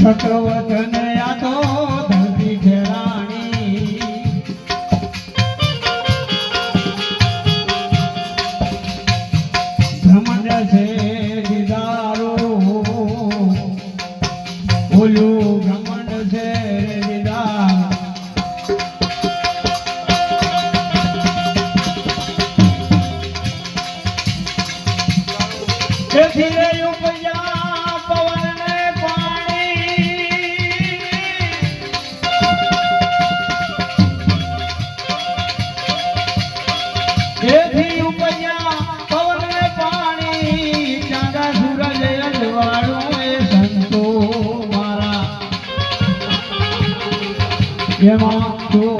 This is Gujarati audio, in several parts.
છઠવધન યાદો ધરતી ઘેરાણી. ભ્રમણ છે દીદારો. બોલું ભ્રમણ છે દીદાર. એમાં તો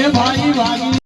કે ભાઈ ભાગી